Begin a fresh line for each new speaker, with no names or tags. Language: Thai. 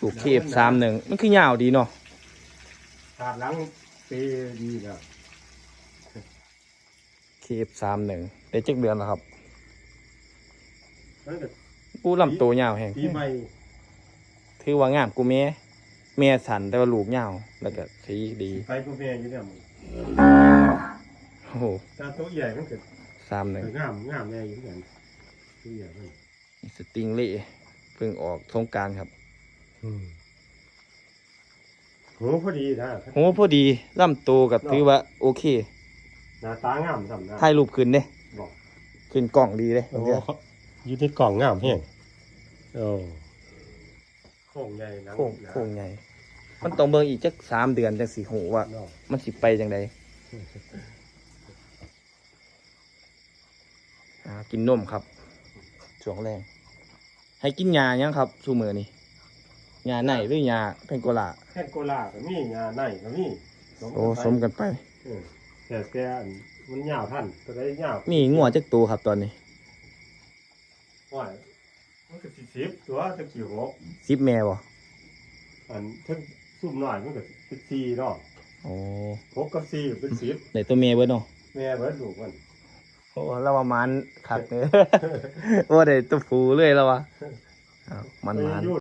ลูกเคฟสามหนึ่งมันคือยาวดีเนาะ
ขาดหลังปีดีแล้ว
เคฟสามหนึ่งได้จักเดือนแล้วครับ
มันก็
ปูลำตัวยาวแห้ง
ปีใหม่
ถือว่างามกูแม่แม่สันแต่ว่าลูกยาวแล้วก็สีดี
ไปพ่อแม่อยู่เนี่ยมึง
โอ้โห
ตาโตใหญ่มันเกิด
สามหนึ่ง
งามงามแน่อยู่เหมือนตัวใหญ่มัน
สติงเล่ เพิ่งออกสงกรารครับ
โหพอดีนะ
โหพอดีลำตัวกับถือว่าโอเค
หน้าตางามสำนะ
ถ่ายรูปขึ้นเด้
บอก
ขึ้นกล่องดีเลย
โอ้อยู่ในกล่องงามแห้งโอ้โค้งใหญ่นะ
โค้งโค้งใหญ่ มันต้องเบิ่งอีกจักสามเดือนจังสีหูว่า
เนาะ
มันสิไปจังใดอ่ากินนมครับช่วงแรก ให้กินยายังครับชูมือนี่ยาไหนหรือยาเพนโกลา
แค่โกลาก็มีงาในก็มี
โอ้สมกันไป
เออแต่แต่อันมันยาวท่านตัวได้ยาว
มีงัวจักตัวครับตอนนี้
ว่ามันก็สิสิบตัวตะกี้หก
ซิปแม่บ่
อันทั้งซุ่มหน่อยมันก็เป็นสี่เนาะ
โอ้
หกกับสี่ก็เป็นสิบ
ไหนตัวแม่เบิดเนาะ
แม่เบิดลูกมัน
โอ้เราว่ามันขัดเนี่ยว่าได้ตัวผูเลยแล้ววะอ้าวมันมัน
อายุ